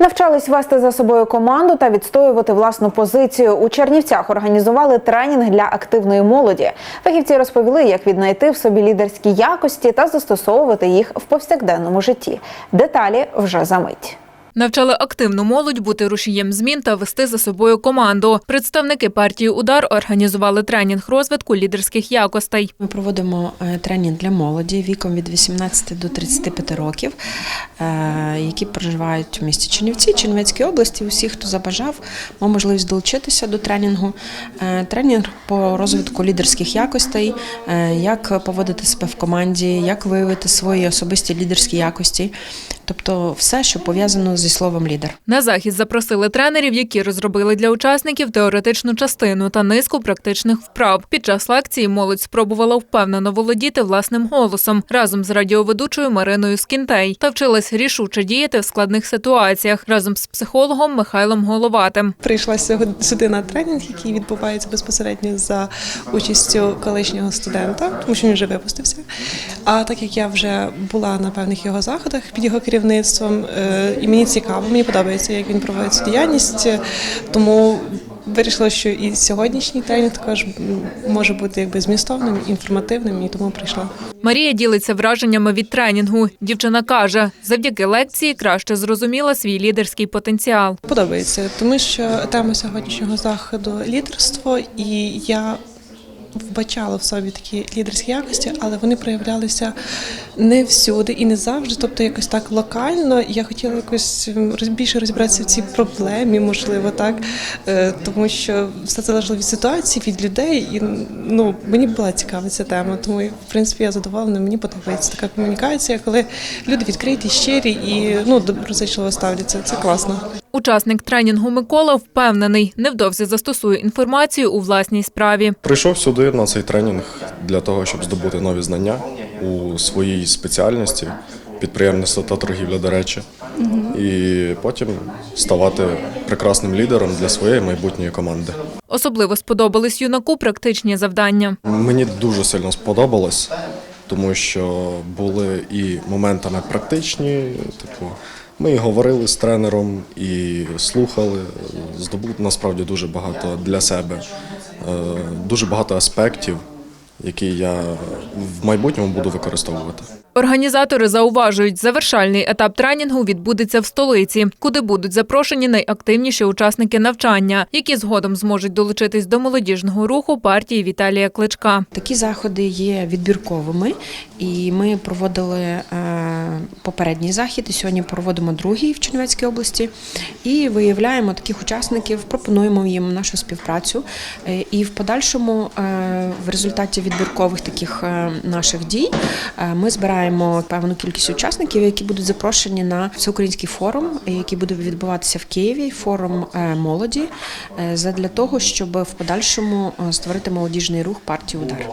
Навчались вести за собою команду та відстоювати власну позицію. У Чернівцях організували тренінг для активної молоді. Фахівці розповіли, як віднайти в собі лідерські якості та застосовувати їх в повсякденному житті. Деталі вже за мить. Навчали активну молодь бути рушієм змін та вести за собою команду. Представники партії Удар організували тренінг розвитку лідерських якостей. Ми проводимо е, тренінг для молоді віком від 18 до 35 років, е, які проживають у місті Чернівці, Чернівецькій області. Усі, хто забажав, мав можливість долучитися до тренінгу. Е, Тренінг по розвитку лідерських якостей, як поводити себе в команді, як виявити свої особисті лідерські якості, тобто все, що пов'язано зі словом лідер. На захід запросили тренерів, які розробили для учасників теоретичну частину та низку практичних вправ. Під час лекції молодь спробувала впевнено володіти власним голосом разом з радіоведучою Мариною Скінтей та вчилась рішуче діяти в складних ситуаціях разом з психологом Михайлом Головатим. Прийшла сьогодні сюди на тренінг, який відбувається безпосередньо за участю колишнього студента, тому що він вже випустився. А так як я вже була на певних його заходах під його керівництвом, е, і мені цікаво, мені подобається, як він проводить цю діяльність, тому. Вирішила, що і сьогоднішній тренінг також може бути якби змістовним, інформативним, і тому прийшла. Марія ділиться враженнями від тренінгу. Дівчина каже, завдяки лекції краще зрозуміла свій лідерський потенціал. Подобається, тому що тема сьогоднішнього заходу лідерство, і я вбачала в собі такі лідерські якості, але вони проявлялися не всюди і не завжди, тобто якось так локально. Я хотіла якось більше розібратися в цій проблемі, можливо, так Е, тому що все залежало від ситуації, від людей, і ну мені була цікава ця тема. Тому в принципі я задоволена. Мені подобається така комунікація, коли люди відкриті, щирі і ну доброзичливо ставляться. Це класно. Учасник тренінгу Микола впевнений, невдовзі застосує інформацію у власній справі. Прийшов сюди на цей тренінг для того, щоб здобути нові знання у своїй спеціальності підприємництво та торгівля, до речі, і потім ставати прекрасним лідером для своєї майбутньої команди. Особливо сподобались юнаку практичні завдання. Мені дуже сильно сподобалось, тому що були і моментами практичні, типу. Ми і говорили з тренером і слухали. Здобув насправді дуже багато для себе, е, дуже багато аспектів, які я в майбутньому буду використовувати. Організатори зауважують, завершальний етап тренінгу відбудеться в столиці, куди будуть запрошені найактивніші учасники навчання, які згодом зможуть долучитись до молодіжного руху партії Віталія Кличка. Такі заходи є відбірковими, і ми проводили е, попередній захід, і сьогодні проводимо другий в Чернівецькій області. І виявляємо таких учасників, пропонуємо їм нашу співпрацю. Е, І в подальшому, е, в результаті відбіркових таких наших дій, ми збираємо певну кількість учасників, які будуть запрошені на всеукраїнський форум, який буде відбуватися в Києві, форум е, молоді, е, задля того, щоб в подальшому е, створити молодіжний рух партії Удар.